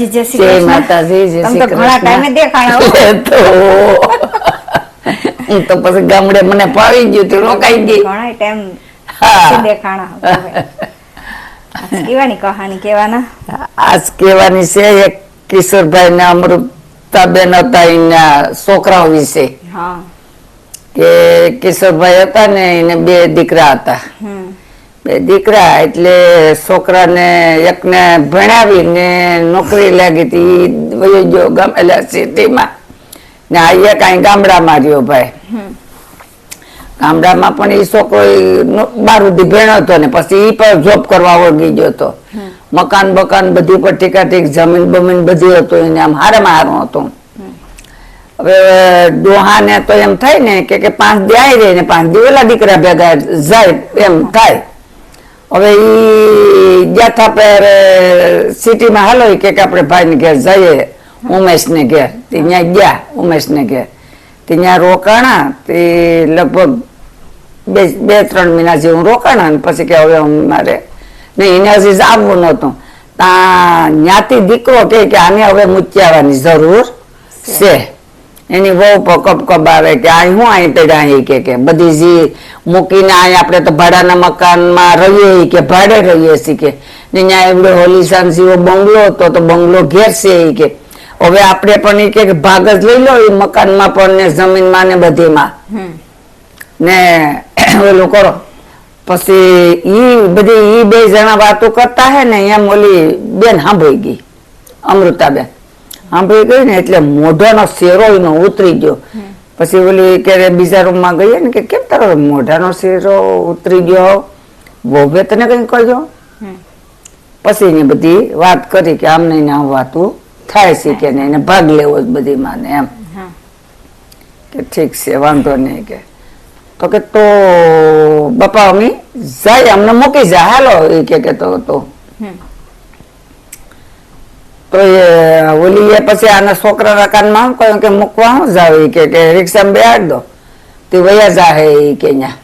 માતાજી જય શ્રી કૃષ્ણ. માતાજી જય શ્રી કૃષ્ણ. ઘણા ટાઈમે દેખાણા તો. હું તો પછી ગામડે મને ફાવી ગયું તો રોકાઈ ગઈ. ઘણા ટાઈમ દેખાણા કેવાની કહાની કેવાના આજ કેવાની છે એક કિશોરભાઈ ને અમૃતાબેન હતા એના છોકરાઓ વિશે. હા. કે કિશોરભાઈ હતા ને એને બે દીકરા હતા. દીકરા એટલે છોકરાને એકને ભણાવીને નોકરી લાગી હતી વયો ગયો ગામ એટલે સિટીમાં. ને આ એક અહીં ગામડામાં રહ્યો ભાઈ. ગામડામાં પણ એ છોકરો નો- ભણ્યો હતો ને પછી એ પણ જોબ કરવા વળગી ગયો હતો. મકાન બકાન બધી પર ટીકા ટીક જમીન બમીન બધી હતું એને આમ હારામાં હારું હતું. હવે ડોહાને તો એમ થાય ને કે કે પાંચ દી આવી રહી ને પાંચ દી ઓલા દીકરા ભેગા જાય એમ થાય. હવે ઈ ગયા પર સિટીમાં હાલો કે આપણે ભાઈને ઘેર જઈએ, ઉમેશને ઘેર. ત્યાં ગયા, ઉમેશને ઘેર. ત્યાં રોકાણા, તે લગભગ બે બે, ત્રણ મહિના જેવું રોકાણા અને પછી કે હવે હું મારે, નહીં, એને હજી આવવું નહોતું. ત્યાં જ્ઞાતિ દીકરો કે આને હવે મૂચ્યાવાની જરૂર છે. એની બહુ આવે કે આ હું અહીં પડ્યા કે કે. બધી જી મૂકીને અહીં આપણે તો ભાડાના મકાનમાં રહીએ કે ભાડે રહીએ છીએ કે. ને ત્યાં એવડો હોલીસાન જેવો બંગલો હતો તો બંગલો ઘેર છે કે. હવે આપણે પણ એ કે ભાગ જ લઈ લો એ મકાનમાં પણ ને જમીનમાં ને બધીમાં. ને ઓલું કરો. પછી ઈ બધી ઈ બે જણા વાતો કરતા હે ને એમ ઓલી બેન સાંભળી ગઈ. અમૃતાબેન. સાંભળી ગઈ ને એટલે મોઢાનો શેરો એનો ઉતરી ગયો. પછી ઓલી ક્યારે બીજા રૂમમાં ગઈએ ને કે કેમ તારો મોઢાનો શેરો ઉતરી ગયો? બોબે તને કઈ કહ્યો? પછી એની બધી વાત કરી કે આમને ને આમ વાતું થાય છે કે નહીં એને ભાગ લેવો જ બધી માને એમ. કે ઠીક છે વાંધો નહીં કે. તો કે તો બાપા અમે જાય અમને મૂકી જા. હાલો એ કે કેતો તો તો એ એ પછી આના છોકરાના કાનમાં કહ્યું કે મૂકવા હું જાવ કે કે રિક્ષામાં બેહાડ દો. તે વયા જાહે કે ન્યા.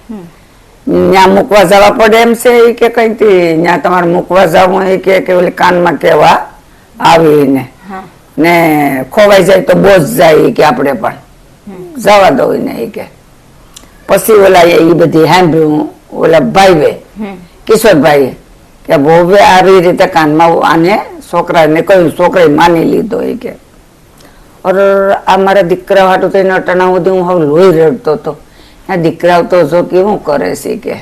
ન્યા મૂકવા જવા પડે એમ છે એ કે કઈ ન્યા તમારે મૂકવા જવું એ કે કે ઓલી કાનમાં કેવા આવીને. ને ખોવાઈ જાય તો બોજ જાય કે આપણે પણ. જવા દો ને એ કે. પછી ઓલા એ બધી સાંભળ્યું ઓલા ભાઈ કિશોરભાઈ કે ભોવે આવી રીતે કાનમાં આને છોકરાને કહ્યું છોકરાએ માની લીધો એ કે. અરે આ મારા દીકરા હાટું થઈને અટાણા સુધી હું હવે લોહી રડતો હતો આ દીકરાઓ તો જો કેવું કરે છે કે?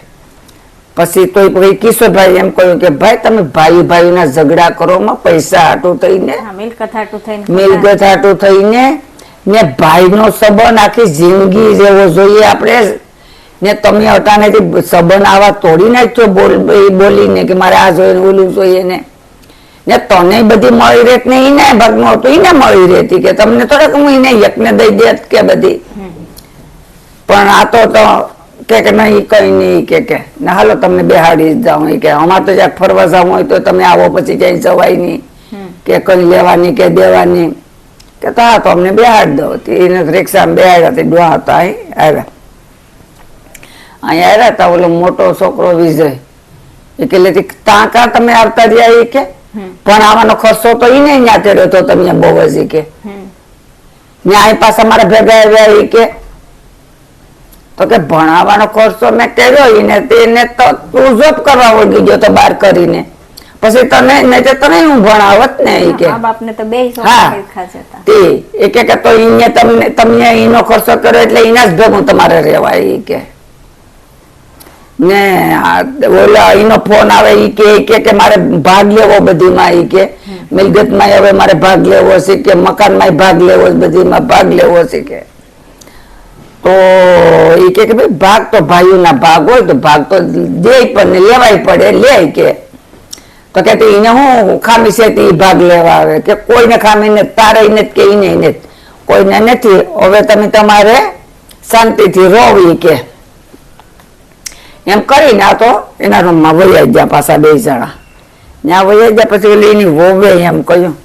પછી તો પછી કિશોરભાઈ એમ કહ્યું કે ભાઈ તમે ભાઈ ભાઈના ઝઘડા કરો માં પૈસા હાટું થઈને મિલકત હાટું થઈને મિલકત હાટું થઈને ને ભાઈનો સંબંધ આખી જિંદગી જેવો જોઈએ આપણે. ને તમે અટાણેથી સંબંધ આવા તોડી નાખ્યો બોલ બોલીને કે મારે આ જોઈએ ઓલું જોઈએ ને ને તને બધી મળી રહેત ને એને ભાગનું હતું એને મળી રહેતી કે તમને થોડાક હું એને યજ્ઞ દઈ દેત કે બધી. પણ આ તો તો કે કે નહીં કઈ નહીં કે કે. ના હાલો તમને બેહાડી જાઉં કે અમારે તો જ્યાં ફરવા જવું હોય તો તમે આવો પછી ક્યાંય જવાય નહીં. કે કઈ લેવાની કે દેવાની. કે તો હા તો અમને બેહાડ દો તે એને રિક્ષામાં બેહાડ્યા હતી ડોહા હતા અહીં આવ્યા. અહીંયા આવ્યા હતા ઓલો મોટો છોકરો વિજય. એ કે લેતી કાં તમે આવતા રહ્યા એ કે? પણ આવવાનો ખર્ચો તો એને ત્યાં કર્યો તો તમે બહુ જ કે. ન્યાય પાસે મારા ભેગા આવ્યા એ કે. તો કે ભણાવવાનો ખર્ચો મેં કર્યો એને તેને તો તું જોબ કરવા વળગી ગયો તો બાર કરીને. પછી તને તો તને હું ભણાવત ને એ કે. બાપને તો બે હા. તે એ કે તો એને તમને તમને એનો ખર્ચો કર્યો એટલે એના જ ભેગું તમારે રહેવાય એ કે. ને આ ઓલા એનો ફોન આવે ઈ કે કે કે મારે ભાગ લેવો બધીમાં, ઈ કે. મિલકતમાં હવે મારે ભાગ લેવો છે કે, મકાનમાં ભાગ લેવો બધીમાં ભાગ લેવો છે કે. તો ઈ કે કે ભાઈ, ભાગ તો ભાઈઓના ભાગ હોય તો ભાગ તો દે પણ લેવાય પડે, લે કે. તો કે એને હું ખામી છે તે ભાગ લેવા આવે. કે કોઈને ખામી ને તારે જ કે ઈને ઈને કોઈને નથી. હવે તમે તમારે શાંતિથી ઈ કે. એમ કરીને આ તો એના રૂમમાં વૈયા ગયા પાછા બે જણા. ત્યાં વૈયા ગયા પછી ઓલી એની વોવે એમ કહ્યું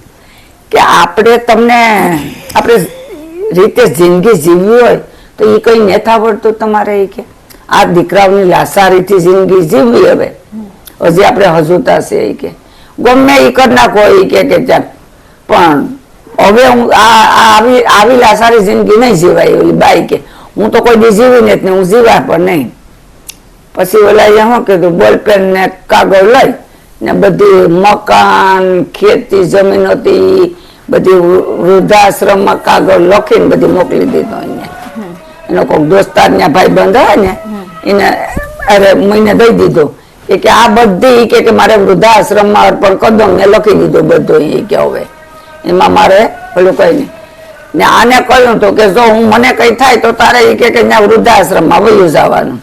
કે આપણે તમને, આપણે રીતે જિંદગી જીવવી હોય તો એ કઈ નેથા પડતું તમારે એ કે. આ દીકરાઓની લાસારીથી જિંદગી જીવવી હવે. હજી આપણે હજુતા છે એ કે. ગમે એ કરી નાખો એ કે ચાલ. પણ હવે હું આ આવી આવી લાસારી જિંદગી નહીં જીવાય ઓલી બાઈ કે. હું તો કોઈ બી જીવી નથી હું જીવા પણ નહીં. પછી ઓલા અહીંયા શું કીધું બોલપેન ને કાગળ લઈ ને બધી મકાન, ખેતી, જમીન હતી, બધી વૃદ્ધાશ્રમમાં કાગળ લખીને બધી મોકલી દીધો અહીંયા એનો કોઈક દોસ્તાર ને ભાઈ બંધ હોય ને, એને અરે મહિને દઈ દીધો. એ કે, આ બધી કે કે મારે વૃદ્ધાશ્રમમાં અર્પણ કરી દઉં ને લખી દીધું બધું એ કે હવે. એમાં મારે પેલું કઈ નહીં ને આને કહ્યું તો કે, જો હું, મને કઈ થાય તો તારે એ કે વૃદ્ધાશ્રમમાં વયું જવાનું.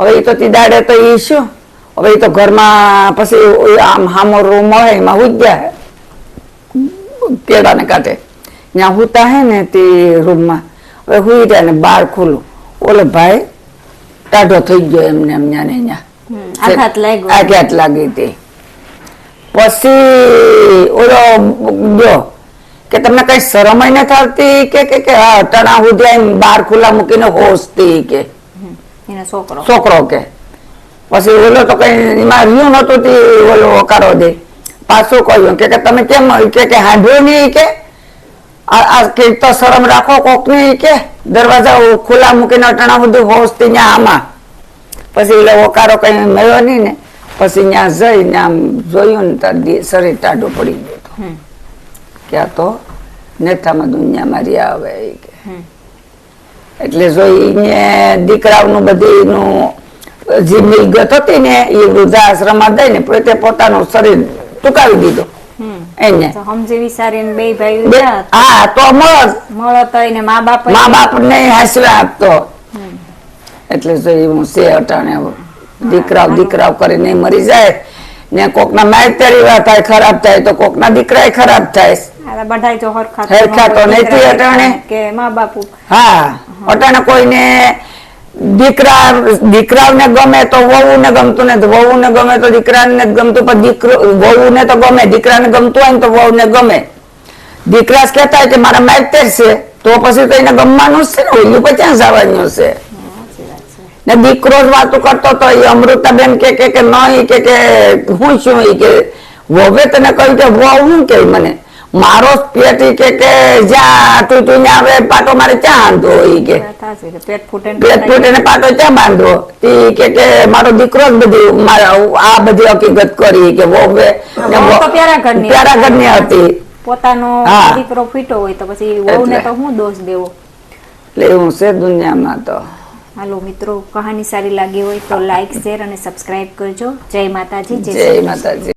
હવે એ તો તી દાડે તો એ શું? હવે એ તો ઘરમાં પછી આમ હામો રૂમ હોય એમાં હુજ્યા કેળાને કાંઠે ત્યાં હુતા હે ને તે રૂમમાં. હવે હુઈ રહ્યા ને બાર ખુલ્લું. ઓલો ભાઈ ટાઢો થઈ ગયો એમને એમ ન્યા. ને હમ, આઘાત લાગી હતી. પછી ઓલો ગયો કે તમને કઈ શરમ નથી આવતી કે કે કે હા ટણા સુધી બાર ખુલ્લા મૂકીને હોસતી કે? હમ, એનો છોકરો. છોકરો કે. પછી ઓલો તો કઈ એમાં રહ્યું નતું તે ઓલો કારો દે. પાછું કહ્યું કે કે તમે કેમ કે કે હાંભળ્યું નહીં કે? આ આ કે તો શરમ રાખો કોક નહીં કે. દરવાજા ખુલ્લા મૂકીને અટાણા બધું હોસતી ત્યાં આમાં. પછી એટલે ઓકારો કઈ મળ્યો નહીં ને. પછી ત્યાં જઈને આમ જોયું ને શરીર ટાઢું પડી ગયું કે આ તો નેતામાં દુનિયા મારી આવે કે. એટલે જોઈને દીકરાઓનું બધીનું જે મિલકત હતી ને એ વૃદ્ધાશ્રમમાં દઈને પોતે પોતાનું શરીર ટૂંકાવી દીધું. એને. તો સમજી વિચારીને બે ભાઈ હા તો મળત મળો એને મા બાપ મા બાપ ને હાસવા આપતો. એટલે જો હું સે અટાણે દીકરાઓ દીકરાઓ કરીને મરી જાય. ને કોકના માયતરી એવા થાય ખરાબ થાય તો કોકના દીકરા ખરાબ થાય. આ બધા જો હરખા હરખા તો નથી દીકરા અટાણે. કે મા બાપ. હા અટાણે કોઈને દીકરા દીકરાઓને ગમે તો વહુને ગમતું ને વહુને ગમે તો દીકરાને ગમતું પણ દીકરો વહુને તો ગમે. દીકરાને ગમતું હોય ને તો વહુને ગમે. દીકરા કેતા કહેતા હોય કે મારા માયતેર છે તો પછી તો એને ગમવાનું જ છે ને ઓલું પછી જવાનું છે? ને દીકરો જ વાતું કરતો તો એ અમૃતાબેન કે કે કે નહીં કે કે હું છું કે? વહુએ તને કહ્યું કે વહુ હું કે મને? મારો પેટ કે કે જ્યાં તું તું આવે પાટો મારે ક્યાં આંધો ઈ કે. પેટ ફૂટે ને પેટ ને ક્યાં બાંધો ઈ કે કે મારો દીકરો જ બધી આ બધી હકીકત કરી કે વહુ ને વહુ તો પ્યારા ઘરની પ્યારા ઘરની હતી. પોતાનો દીકરો ફીટો હોય તો પછી વહુને ને તો હું દોષ દેવો? એટલે એવું છે દુનિયામાં તો. હાલો મિત્રો કહાની સારી લાગી હોય તો લાઈક શેર અને સબસ્ક્રાઇબ કરજો. જય માતાજી જય જય માતાજી.